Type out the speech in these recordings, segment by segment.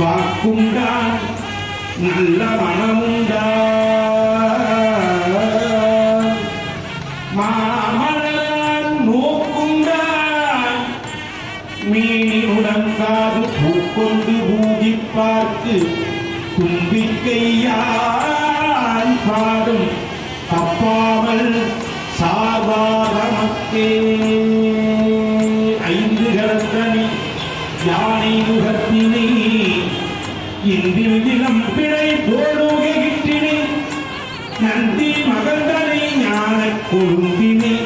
வாக்குண்டான் நல்ல மனமுண்டான். மாமலரான் நோக்குண்டான் மீனி காது பூக்கொண்டு பார்த்து தும்பிக்கையான் பாடும் தப்பாமல் சார்பாரமக்கே ஐந்து கரத்தனி யானை முகத்தினை இந்தில் தினம் பிழை போடுகிற்றினை நந்தி மகந்தனை ஞான கொழுந்தினை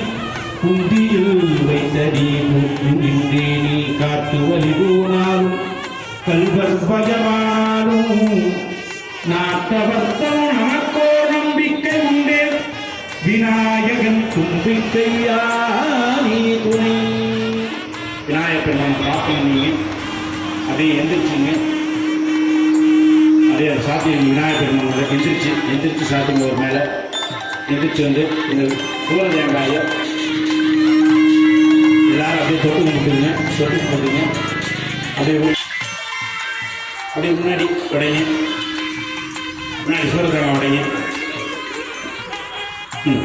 குந்தியில் வைத்தடி முற்றுகின்றே நீ காத்து வழிபோனாலும் கல்வர் பயமானாலும் நாட்டவர்த்தம் நமக்கோ நம்பிக்கை உண்டே விநாயகன் தும்பிக்கையா நீ துணை விநாயகர் நான் பார்க்கணும் நீங்க அப்படியே எந்திரிச்சிங்க அதே சாத்தியம் விநாயகர் பெருமாள் எந்திரிச்சு எந்திரிச்சு சாத்தியம் ஒரு மேலே எந்திரிச்சு வந்து இந்த சூழ தேங்காயை எல்லாரும் அப்படியே தொட்டு கொடுத்துருங்க தொட்டு கும்பிட்டுங்க அப்படியே அப்படியே முன்னாடி உடைங்க முன்னாடி சூழ தேங்காய் உடைங்க ம்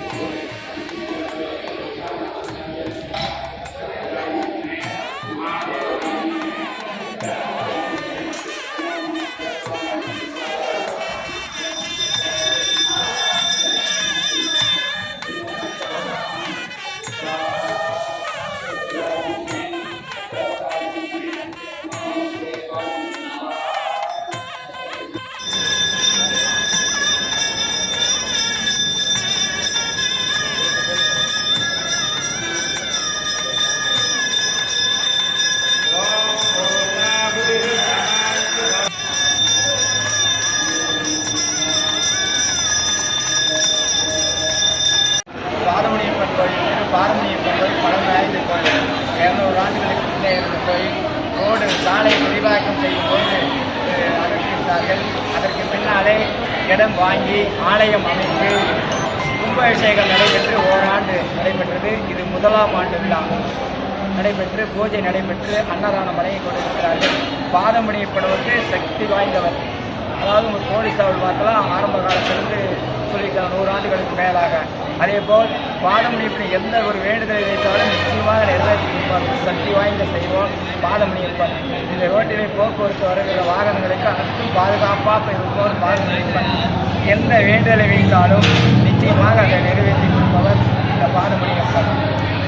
கோயில் பாரம்பரிய பாரமணியப்பன் கோயில் பழமை வாய்ந்த கோயில் இரநூறு ஆண்டுகளுக்கு முன்னே இருந்த கோயில் ரோடு சாலை விரிவாக்கம் செய்யும் போது அஹ், அதற்கு பின்னாலே இடம் வாங்கி ஆலயம் அமைத்து கும்பாபிஷேகம் நடைபெற்று ஓராண்டு நடைபெற்றது. இது முதலாம் ஆண்டு விழா. நடைபெற்று பூஜை நடைபெற்று அன்னதானம் வழங்கி கொண்டிருக்கிறார்கள். பாதமணியப்பன் வந்து சக்தி வாய்ந்தவர். அதாவது ஒரு போலீஸ் அவர் பார்க்கலாம். ஆரம்ப காலத்திலிருந்து சொல்லியிருக்காங்க நூறு ஆண்டுகளுக்கு மேலாக. அதே போல் பாதமணி எந்த ஒரு வேண்டுதலை வைத்தாலும் நிச்சயமாக நிறைவேற்றி கொடுப்பார்கள் சக்தி வாய்ந்த செய்வோம் பாதமணி இருப்பார் இந்த ரோட்டிலே போக்குவரத்து வருகிற வாகனங்களுக்கு அனைத்தும் பாதுகாப்பாக இருப்பவர் பாதமணி இருப்பார் எந்த வேண்டுதலை வைத்தாலும் நிச்சயமாக அதை நிறைவேற்றி கொடுப்பவர் இந்த பாதமணி அதனால்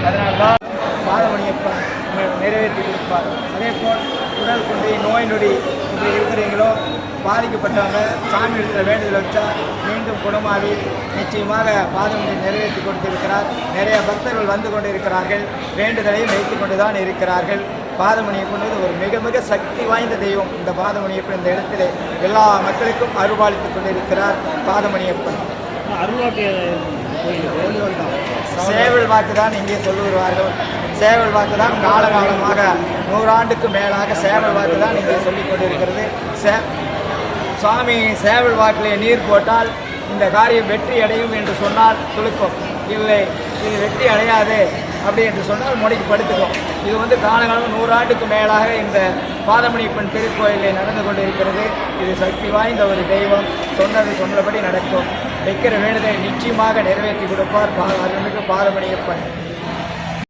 அதனால்தான் பாதமணியப்பன் உங்களுக்கு நிறைவேற்றி கொடுப்பார். அதே போல் உடல் கொண்டு நோய் நொடி இப்படி இருக்கிறீங்களோ பாதிக்கப்பட்டவங்க சாமி இருக்கிற வேண்டுதல் வச்சா மீண்டும் குணமாகி நிச்சயமாக பாதமணி நிறைவேற்றி கொடுத்திருக்கிறார் நிறைய பக்தர்கள் வந்து கொண்டிருக்கிறார்கள். வேண்டுதலையும் வைத்து கொண்டு தான் இருக்கிறார்கள். பாதமணியை கொண்டது ஒரு மிக மிக சக்தி வாய்ந்த தெய்வம். இந்த பாதமணியப்பன் இந்த இடத்திலே எல்லா மக்களுக்கும் அருள்பாலித்துக் கொண்டிருக்கிறார் பாதமணியப்பன் அருள்வாக்கு சேவல் வாக்கு தான் இங்கே சொல்லுவார்கள். சேவல் வாக்கு தான் காலகாலமாக நூறாண்டுக்கு மேலாக சேவல் வாக்கு தான் இங்கே சொல்லிக் கொண்டிருக்கிறது. சே சுவாமி சேவல் வாக்கிலே நீர் போட்டால் இந்த காரியம் வெற்றி அடையும் என்று சொன்னால் துளுக்கும். இல்லை இது வெற்றி அடையாது அப்படி என்று சொன்னால் முடக்கி படுத்துக்கும். இது வந்து காலகாலம் நூறாண்டுக்கு மேலாக இந்த பாதமணியப்பன் திருக்கோயிலில் நடந்து கொண்டு இருக்கிறது இது சக்தி வாய்ந்த ஒரு தெய்வம். சொன்னது சொன்னபடி நடக்கும். வைக்கிற வேண்டுதலை நிச்சயமாக நிறைவேற்றி கொடுப்பார் பா அருள்மிகு பாதமணியப்பன்.